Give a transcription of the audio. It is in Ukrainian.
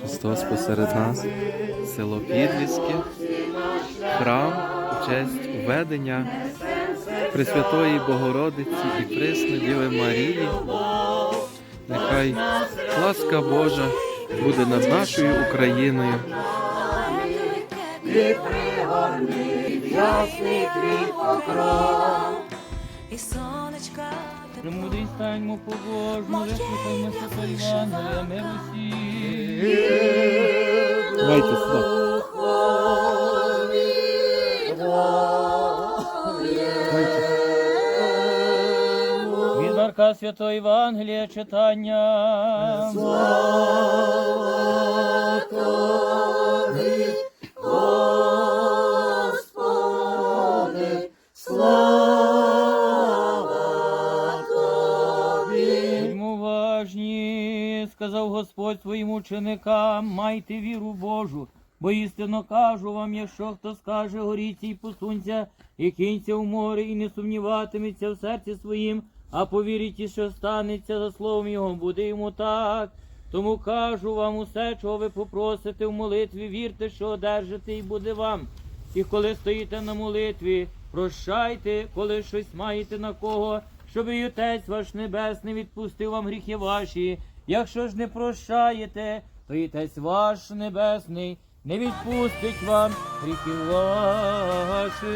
Христос посеред нас, село Підліське, храм у честь введення Пресвятої Богородиці і Пресної Діви Марії. Нехай ласка Божа буде над нашою Україною. І сонечка Премудрий станьмо побожно, вислухаймо свято Євангелія, мир усім. Давайте сюди. Від арка Святої Євангелія читання. Уважні, сказав Господь своїм ученикам, майте віру Божу, бо істинно кажу вам, якщо хто скаже горіться і посунься, і кинься у море, і не сумніватиметься в серці своїм, а повірить, і що станеться за словом його, буде йому так. Тому кажу вам усе, чого ви попросите в молитві, вірте, що одержите, і буде вам. І коли стоїте на молитві, прощайте, коли щось маєте на кого, щоб і Отець ваш Небесний відпустив вам гріхи ваші. Якщо ж не прощаєте, то і Отець ваш Небесний не відпустить вам гріхи ваші.